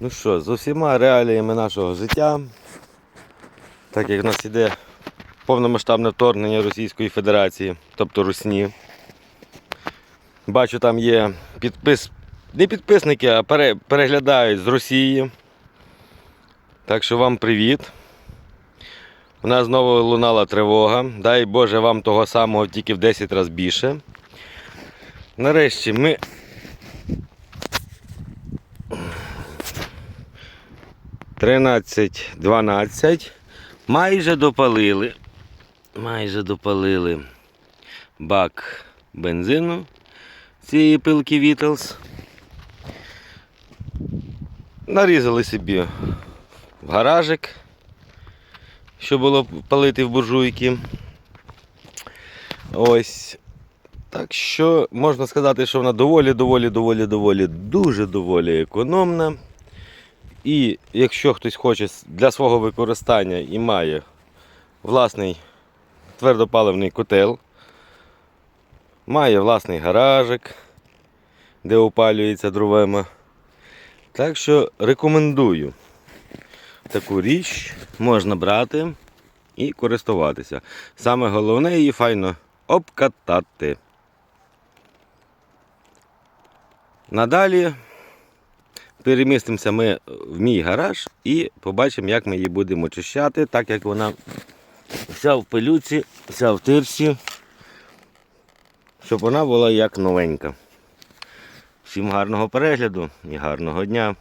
Ну що, з усіма реаліями нашого життя, так як в нас іде повномасштабне вторгнення Російської Федерації, тобто Русні. Бачу, там є підпис... не підписники, а пере... переглядають з Росії. Так що вам привіт. У нас знову лунала тривога. Дай Боже вам того самого тільки в 10 разів більше. Нарешті ми Тринадцять, дванадцять. Майже допалили. Майже допалили бак бензину цієї пилки Вітлз. Нарізали собі в гаражик, що було палити в буржуйки. Ось. Так що можна сказати, що вона доволі, доволі, доволі, доволі, дуже доволі економна. І якщо хтось хоче для свого використання і має власний твердопаливний котел, має власний гаражик, де опалюється дровами. Так що рекомендую таку річ можна брати і користуватися. Саме головне її файно обкатати. Надалі перемістимося ми в мій гараж і побачимо, як ми її будемо очищати, так як вона вся в пилюці, вся в тирсі, щоб вона була як новенька. Всім гарного перегляду і гарного дня!